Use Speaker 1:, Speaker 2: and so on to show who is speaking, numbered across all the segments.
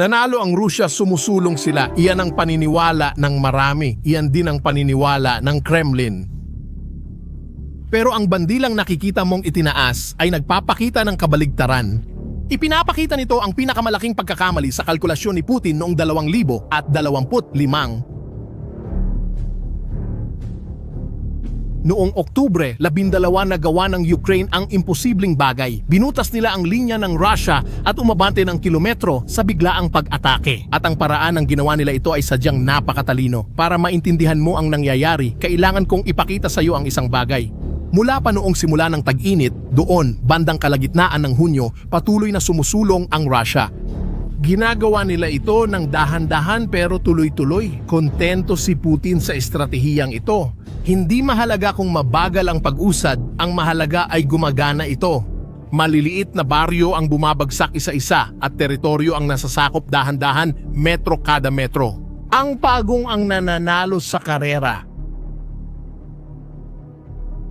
Speaker 1: Nanalo ang Rusya, sumusulong sila. Iyan ang paniniwala ng marami. Iyan din ang paniniwala ng Kremlin. Pero ang bandilang nakikita mong itinaas ay nagpapakita ng kabaligtaran. Ipinapakita nito ang pinakamalaking pagkakamali sa kalkulasyon ni Putin noong 2025. Noong Oktubre, labindalawa na gawa ng Ukraine ang imposibleng bagay. Binutas nila ang linya ng Russia at umabante ng kilometro sa biglaang pag-atake. At ang paraan ng ginawa nila ito ay sadyang napakatalino. Para maintindihan mo ang nangyayari, kailangan kong ipakita sa iyo ang isang bagay. Mula pa noong simula ng tag-init, doon, bandang kalagitnaan ng Hunyo, patuloy na sumusulong ang Russia. Ginagawa nila ito ng dahan-dahan pero tuloy-tuloy. Kontento si Putin sa estratehiyang ito. Hindi mahalaga kung mabagal ang pag-usad, ang mahalaga ay gumagana ito. Maliliit na baryo ang bumabagsak isa-isa at teritoryo ang nasasakop dahan-dahan metro kada metro. Ang pagong ang nananalo sa karera.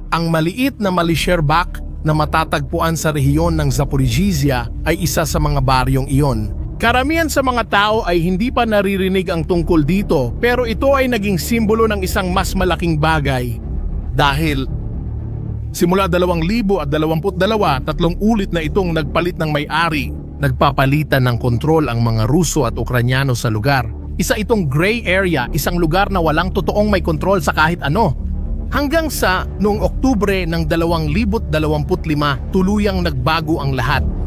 Speaker 1: Ang maliit na Malisherbak na matatagpuan sa rehiyon ng Zaporizhia ay isa sa mga baryong iyon. Karamihan sa mga tao ay hindi pa naririnig ang tungkol dito pero ito ay naging simbolo ng isang mas malaking bagay. Dahil simula 2022, tatlong ulit na itong nagpalit ng may-ari, nagpapalitan ng kontrol ang mga Ruso at Ukranyano sa lugar. Isa itong gray area, isang lugar na walang totoong may kontrol sa kahit ano. Hanggang sa noong Oktubre ng 2025, tuluyang nagbago ang lahat.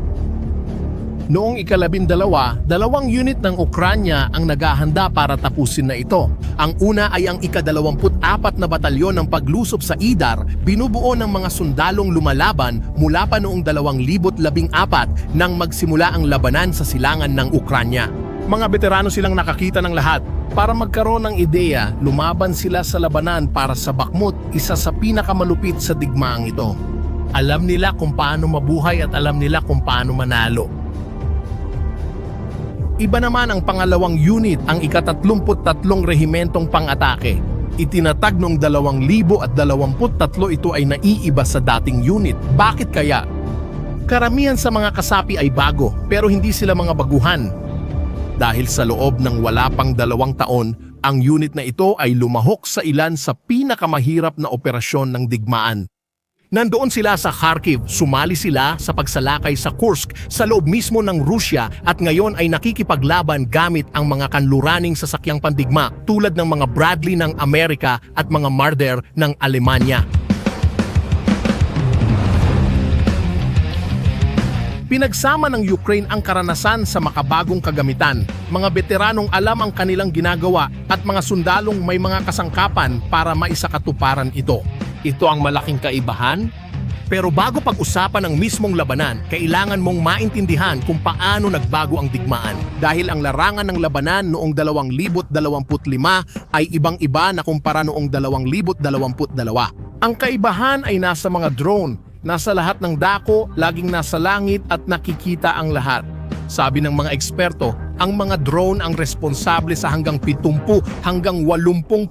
Speaker 1: Noong ikalabindalawa, dalawang unit ng Ukranya ang naghahanda para tapusin na ito. Ang una ay ang ikadalawamput-apat na batalyon ng paglusob sa Idar, binubuo ng mga sundalong lumalaban mula pa noong 2014 nang magsimula ang labanan sa silangan ng Ukranya. Mga veterano silang nakakita ng lahat. Para magkaroon ng ideya, lumaban sila sa labanan para sa Bakhmut, isa sa pinakamalupit sa digmaang ito. Alam nila kung paano mabuhay at alam nila kung paano manalo. Iba naman ang pangalawang unit, ang ikatatlumput-tatlong rehimentong pang-atake. Itinatag noong 2023 ito ay naiiba sa dating unit. Bakit kaya? Karamihan sa mga kasapi ay bago pero hindi sila mga baguhan. Dahil sa loob ng wala pang dalawang taon, ang unit na ito ay lumahok sa ilan sa pinakamahirap na operasyon ng digmaan. Nandoon sila sa Kharkiv, sumali sila sa pagsalakay sa Kursk sa loob mismo ng Rusya at ngayon ay nakikipaglaban gamit ang mga kanluraning sasakyang pandigma tulad ng mga Bradley ng Amerika at mga Marder ng Alemanya. Pinagsama ng Ukraine ang karanasan sa makabagong kagamitan, mga veteranong alam ang kanilang ginagawa at mga sundalong may mga kasangkapan para maisakatuparan ito. Ito ang malaking kaibahan. Pero bago pag-usapan ang mismong labanan, kailangan mong maintindihan kung paano nagbago ang digmaan. Dahil ang larangan ng labanan noong 2025 ay ibang-iba na kumpara noong 2022. Ang kaibahan ay nasa mga drone, nasa lahat ng dako, laging nasa langit at nakikita ang lahat. Sabi ng mga eksperto, ang mga drone ang responsable sa hanggang 70 hanggang 80%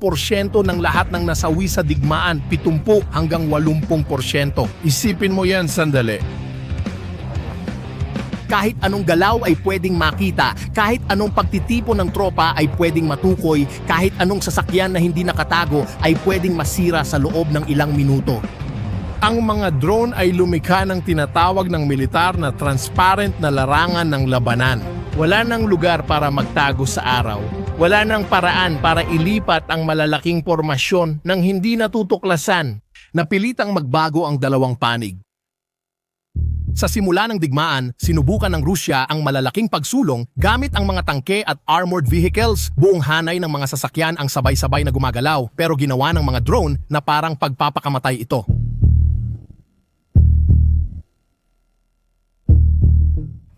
Speaker 1: ng lahat ng nasawi sa digmaan. 70 hanggang 80%. Isipin mo yan sandali. Kahit anong galaw ay pwedeng makita, kahit anong pagtitipo ng tropa ay pwedeng matukoy, kahit anong sasakyan na hindi nakatago ay pwedeng masira sa loob ng ilang minuto. Ang mga drone ay lumikha ng tinatawag ng militar na transparent na larangan ng labanan. Wala nang lugar para magtago sa araw. Wala nang paraan para ilipat ang malalaking formasyon ng hindi natutuklasan. Napilitang magbago ang dalawang panig. Sa simula ng digmaan, sinubukan ng Rusya ang malalaking pagsulong gamit ang mga tangke at armored vehicles. Buong hanay ng mga sasakyan ang sabay-sabay na gumagalaw pero ginawa ng mga drone na parang pagpapakamatay ito.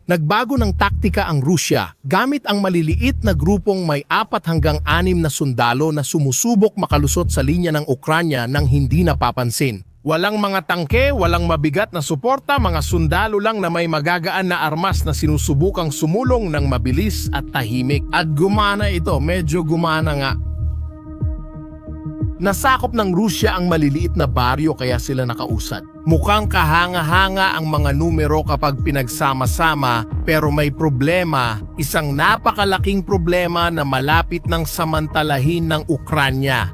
Speaker 1: Nagbago ng taktika ang Rusya gamit ang maliliit na grupong may apat hanggang anim na sundalo na sumusubok makalusot sa linya ng Ukranya nang hindi napapansin. Walang mga tangke, walang mabigat na suporta, mga sundalo lang na may magagaan na armas na sinusubukang sumulong ng mabilis at tahimik. At gumana ito, medyo gumana nga. Nasakop ng Rusya ang maliliit na baryo kaya sila nakausad. Mukhang kahanga-hanga ang mga numero kapag pinagsama-sama pero may problema, isang napakalaking problema na malapit ng samantalahin ng Ukranya.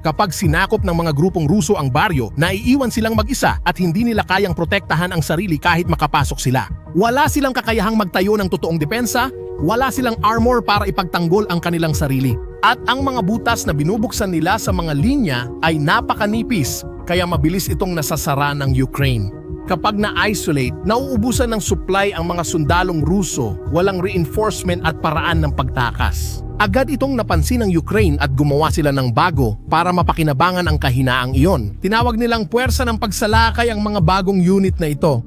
Speaker 1: Kapag sinakop ng mga grupong Ruso ang baryo, naiiwan silang mag-isa at hindi nila kayang protektahan ang sarili kahit makapasok sila. Wala silang kakayahang magtayo ng totoong depensa, wala silang armor para ipagtanggol ang kanilang sarili. At ang mga butas na binubuksan nila sa mga linya ay napakanipis, kaya mabilis itong nasasara ng Ukraine. Kapag na-isolate, nauubusan ng supply ang mga sundalong Ruso, walang reinforcement at paraan ng pagtakas. Agad itong napansin ng Ukraine at gumawa sila ng bago para mapakinabangan ang kahinaang iyon. Tinawag nilang puwersa ng pagsalakay ang mga bagong unit na ito.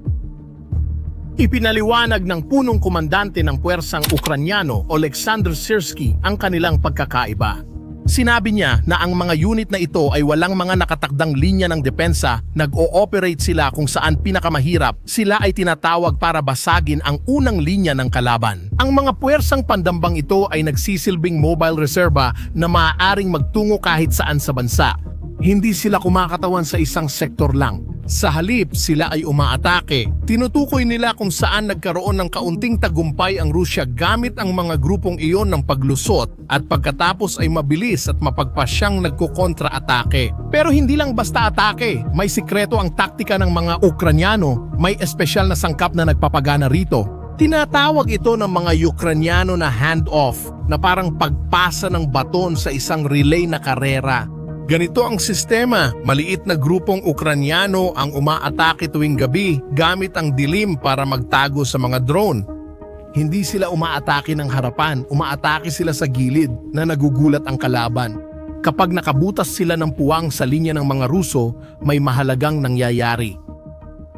Speaker 1: Ipinaliwanag ng punong komandante ng puwersang Ukranyano, Oleksandr Sirsky, ang kanilang pagkakaiba. Sinabi niya na ang mga unit na ito ay walang mga nakatakdang linya ng depensa, nag-ooperate sila kung saan pinakamahirap, sila ay tinatawag para basagin ang unang linya ng kalaban. Ang mga puwersang pandambang ito ay nagsisilbing mobile reserva na maaaring magtungo kahit saan sa bansa. Hindi sila kumakatawan sa isang sektor lang. Sa halip, sila ay umaatake. Tinutukoy nila kung saan nagkaroon ng kaunting tagumpay ang Rusya gamit ang mga grupong iyon ng paglusot at pagkatapos ay mabilis at mapagpasyang nagkukontra-atake. Pero hindi lang basta atake, may sikreto ang taktika ng mga Ukranyano, may espesyal na sangkap na nagpapagana rito. Tinatawag ito ng mga Ukranyano na hand-off na parang pagpasa ng baton sa isang relay na karera. Ganito ang sistema, maliit na grupong Ukranyano ang umaatake tuwing gabi gamit ang dilim para magtago sa mga drone. Hindi sila umaatake ng harapan, umaatake sila sa gilid na nagugulat ang kalaban. Kapag nakabutas sila ng puwang sa linya ng mga Ruso, may mahalagang nangyayari.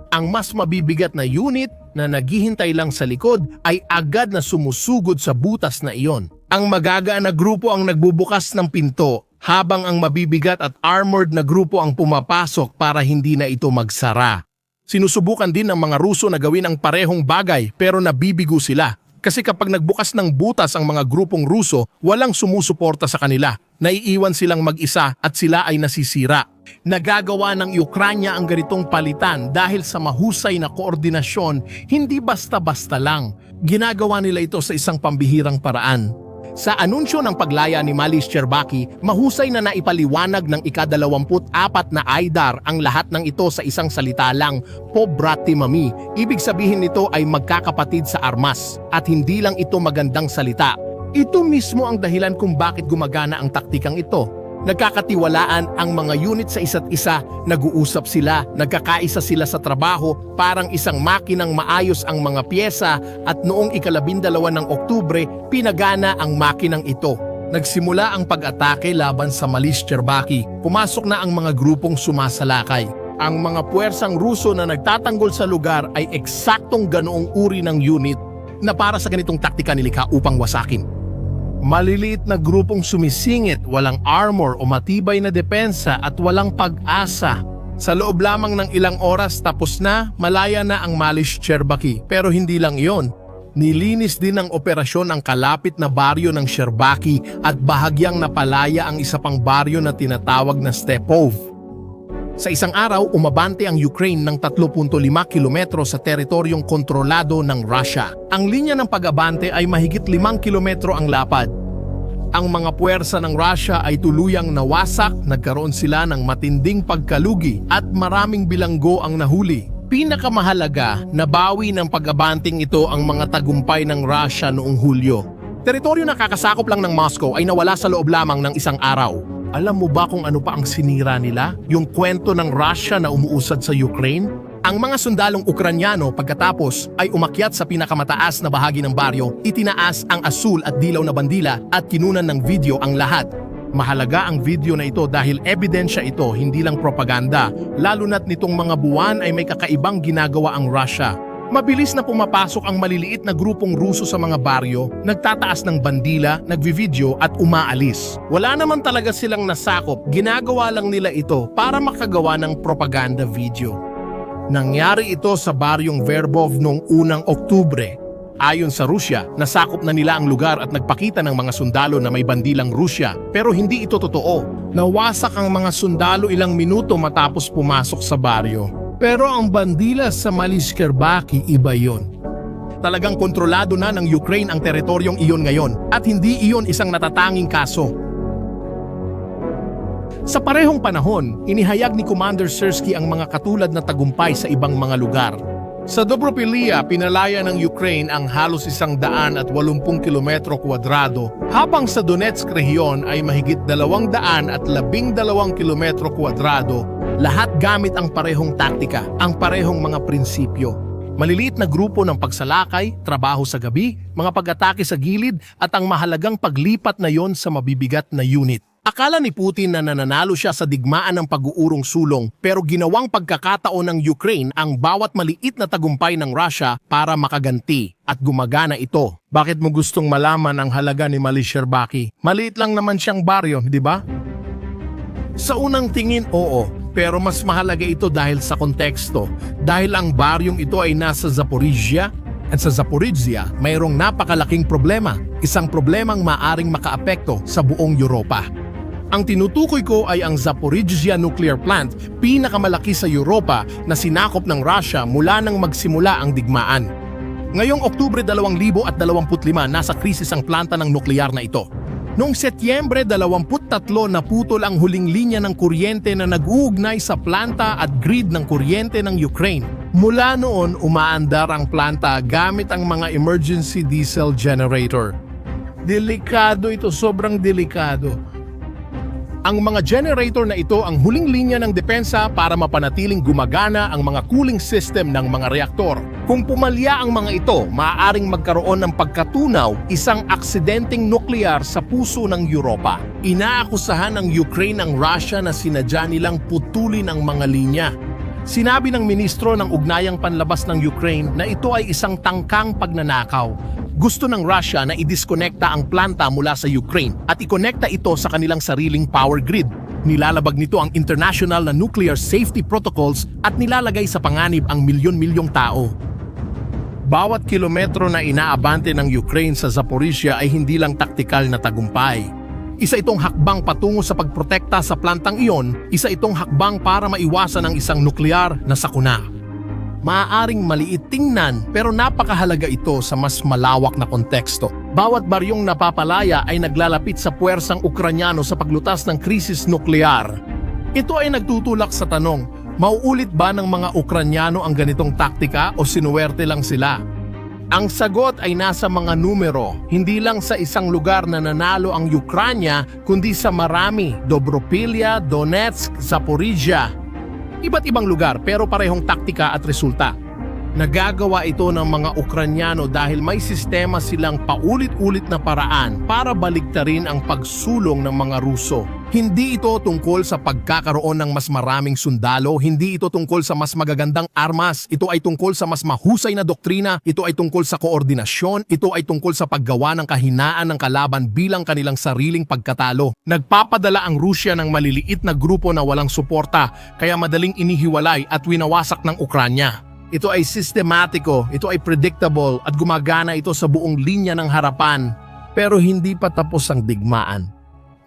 Speaker 1: Ang mas mabibigat na unit na naghihintay lang sa likod ay agad na sumusugod sa butas na iyon. Ang magagaan na grupo ang nagbubukas ng pinto habang ang mabibigat at armored na grupo ang pumapasok para hindi na ito magsara. Sinusubukan din ng mga Ruso na gawin ang parehong bagay pero nabibigo sila. Kasi kapag nagbukas ng butas ang mga grupong Ruso, walang sumusuporta sa kanila. Naiiwan silang mag-isa at sila ay nasisira. Nagagawa ng Ukranya ang ganitong palitan dahil sa mahusay na koordinasyon, hindi basta-basta lang. Ginagawa nila ito sa isang pambihirang paraan. Sa anunsyo ng paglaya ni Malis Cherbaki, mahusay na naipaliwanag ng ika-24 na Aydar ang lahat ng ito sa isang salita lang, Pobrati Mami. Ibig sabihin nito ay magkakapatid sa armas at hindi lang ito magandang salita. Ito mismo ang dahilan kung bakit gumagana ang taktikang ito. Nagkakatiwalaan ang mga unit sa isa't isa, nag-uusap sila, nagkakaisa sila sa trabaho, parang isang makinang maayos ang mga pyesa at noong ikalabindalawa ng Oktubre, pinagana ang makinang ito. Nagsimula ang pag-atake laban sa Malis Cherbaki. Pumasok na ang mga grupong sumasalakay. Ang mga puwersang Ruso na nagtatanggol sa lugar ay eksaktong ganoong uri ng unit na para sa ganitong taktika nilikha upang wasakin. Maliliit na grupong sumisingit, walang armor o matibay na depensa at walang pag-asa. Sa loob lamang ng ilang oras tapos na, malaya na ang Malish Sherbaki. Pero hindi lang iyon. Nilinis din ng operasyon ang kalapit na baryo ng Sherbaki at bahagyang napalaya ang isa pang baryo na tinatawag na Stepov. Sa isang araw, umabante ang Ukraine ng 3.5 kilometro sa teritoryong kontrolado ng Russia. Ang linya ng pag-abante ay mahigit 5 kilometro ang lapad. Ang mga puwersa ng Russia ay tuluyang nawasak, nagkaroon sila ng matinding pagkalugi at maraming bilanggo ang nahuli. Pinakamahalaga, nabawi ng pag-abanting ito ang mga tagumpay ng Russia noong Hulyo. Teritoryo na kakasakop lang ng Moscow ay nawala sa loob lamang ng isang araw. Alam mo ba kung ano pa ang sinira nila? Yung kwento ng Russia na umuusad sa Ukraine? Ang mga sundalong Ukranyano pagkatapos ay umakyat sa pinakamataas na bahagi ng baryo, itinaas ang asul at dilaw na bandila at kinunan ng video ang lahat. Mahalaga ang video na ito dahil ebidensya ito, hindi lang propaganda, lalo na't nitong mga buwan ay may kakaibang ginagawa ang Russia. Mabilis na pumapasok ang maliliit na grupong Ruso sa mga baryo, nagtataas ng bandila, nagvivideo at umaalis. Wala naman talaga silang nasakop, ginagawa lang nila ito para makagawa ng propaganda video. Nangyari ito sa baryong Verbov noong unang Oktubre. Ayon sa Rusya, nasakop na nila ang lugar at nagpakita ng mga sundalo na may bandilang Rusya. Pero hindi ito totoo. Nawasak ang mga sundalo ilang minuto matapos pumasok sa baryo. Pero ang bandila sa Maliskerbaki iba yon. Talagang kontrolado na ng Ukraine ang teritoryong iyon ngayon at hindi iyon isang natatanging kaso. Sa parehong panahon, inihayag ni Commander Sersky ang mga katulad na tagumpay sa ibang mga lugar. Sa Dobropilia, pinalaya ng Ukraine ang halos isang daan at walumpung kilometro kwadrado, habang sa Donetsk rehiyon ay mahigit dalawang daan at labing dalawang kilometro kwadrado, lahat gamit ang parehong taktika, ang parehong mga prinsipyo. Maliliit na grupo ng pagsalakay, trabaho sa gabi, mga pag-atake sa gilid at ang mahalagang paglipat na yon sa mabibigat na unit. Akala ni Putin na nananalo siya sa digmaan ng pag-uurong sulong pero ginawang pagkakataon ng Ukraine ang bawat maliit na tagumpay ng Russia para makaganti at gumagana ito. Bakit mo gustong malaman ang halaga ni Mali Sherbaki? Maliit lang naman siyang baryo, di ba? Sa unang tingin, oo. Pero mas mahalaga ito dahil sa konteksto. Dahil ang baryong ito ay nasa Zaporizhia at sa Zaporizhia mayroong napakalaking problema. Isang problemang maaring makaapekto sa buong Europa. Ang tinutukoy ko ay ang Zaporizhia Nuclear Plant, pinakamalaki sa Europa na sinakop ng Russia mula nang magsimula ang digmaan. Ngayong Oktubre 2025, nasa krisis ang planta ng nuklear na ito. Noong Setyembre 23 naputol ang huling linya ng kuryente na nag-uugnay sa planta at grid ng kuryente ng Ukraine. Mula noon, umaandar ang planta gamit ang mga emergency diesel generator. Delikado ito, sobrang delikado. Ang mga generator na ito ang huling linya ng depensa para mapanatiling gumagana ang mga cooling system ng mga reaktor. Kung pumalya ang mga ito, maaaring magkaroon ng pagkatunaw isang aksidenteng nuklear sa puso ng Europa. Inaakusahan ng Ukraine ang Russia na sinadya nilang putulin ang mga linya. Sinabi ng ministro ng ugnayang panlabas ng Ukraine na ito ay isang tangkang pagnanakaw. Gusto ng Russia na i-disconnecta ang planta mula sa Ukraine at ikonekta ito sa kanilang sariling power grid. Nilalabag nito ang international na nuclear safety protocols at nilalagay sa panganib ang milyon-milyong tao. Bawat kilometro na inaabante ng Ukraine sa Zaporizhia ay hindi lang taktikal na tagumpay. Isa itong hakbang patungo sa pagprotekta sa plantang iyon, isa itong hakbang para maiwasan ang isang nuklear na sakuna. Maaaring maliit tingnan pero napakahalaga ito sa mas malawak na konteksto. Bawat baryong napapalaya ay naglalapit sa puwersang Ukranyano sa paglutas ng krisis nuklear. Ito ay nagtutulak sa tanong, mauulit ba ng mga Ukranyano ang ganitong taktika o sinuwerte lang sila? Ang sagot ay nasa mga numero, hindi lang sa isang lugar na nanalo ang Ukranya, kundi sa marami, Dobropilia, Donetsk, Zaporizhia. Iba't ibang lugar pero parehong taktika at resulta. Nagagawa ito ng mga Ukranyano dahil may sistema silang paulit-ulit na paraan para baliktarin ang pagsulong ng mga Ruso. Hindi ito tungkol sa pagkakaroon ng mas maraming sundalo, hindi ito tungkol sa mas magagandang armas, ito ay tungkol sa mas mahusay na doktrina, ito ay tungkol sa koordinasyon, ito ay tungkol sa paggawa ng kahinaan ng kalaban bilang kanilang sariling pagkatalo. Nagpapadala ang Rusya ng maliliit na grupo na walang suporta, kaya madaling inihiwalay at winawasak ng Ukranya. Ito ay sistematiko, ito ay predictable at gumagana ito sa buong linya ng harapan. Pero hindi pa tapos ang digmaan.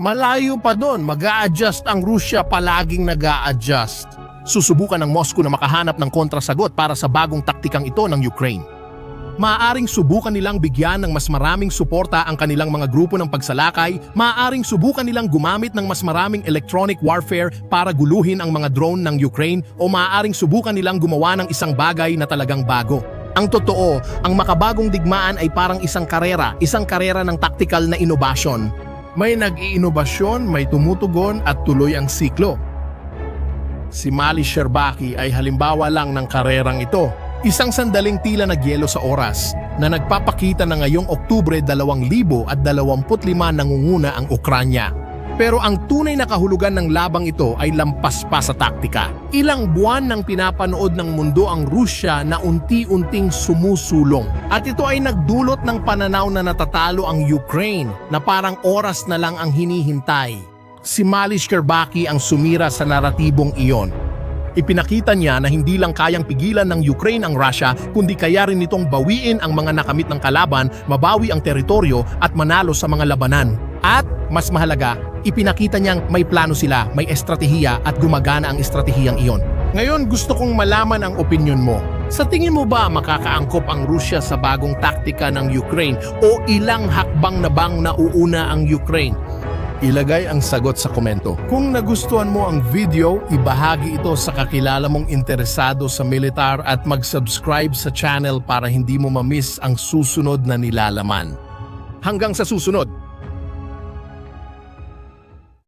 Speaker 1: Malayo pa doon, mag adjust ang Rusya palaging nag adjust Susubukan ng Moscow na makahanap ng kontrasagot para sa bagong taktikang ito ng Ukraine. Maaaring subukan nilang bigyan ng mas maraming suporta ang kanilang mga grupo ng pagsalakay, maaaring subukan nilang gumamit ng mas maraming electronic warfare para guluhin ang mga drone ng Ukraine o maaaring subukan nilang gumawa ng isang bagay na talagang bago. Ang totoo, ang makabagong digmaan ay parang isang karera, isang karera ng tactical na inobasyon. May nag-iinobasyon, may tumutugon at tuloy ang siklo. Si Mali Sherbaki ay halimbawa lang ng karerang ito. Isang sandaling tila nagyelo sa oras na nagpapakita na ngayong Oktubre 2025 nangunguna ang Ukranya. Pero ang tunay na kahulugan ng labang ito ay lampas pa sa taktika. Ilang buwan nang pinapanood ng mundo ang Rusya na unti-unting sumusulong. At ito ay nagdulot ng pananaw na natatalo ang Ukraine na parang oras na lang ang hinihintay. Si Mali Shkerbaki ang sumira sa naratibong iyon. Ipinakita niya na hindi lang kayang pigilan ng Ukraine ang Russia, kundi kaya rin nitong bawiin ang mga nakamit ng kalaban, mabawi ang teritoryo at manalo sa mga labanan. At, mas mahalaga, ipinakita niyang may plano sila, may estratehiya at gumagana ang estratehiyang iyon. Ngayon gusto kong malaman ang opinion mo. Sa tingin mo ba makakaangkop ang Rusya sa bagong taktika ng Ukraine o ilang hakbang na bang nauuna ang Ukraine? Ilagay ang sagot sa komento. Kung nagustuhan mo ang video, ibahagi ito sa kakilala mong interesado sa militar at mag-subscribe sa channel para hindi mo mamiss ang susunod na nilalaman. Hanggang sa susunod,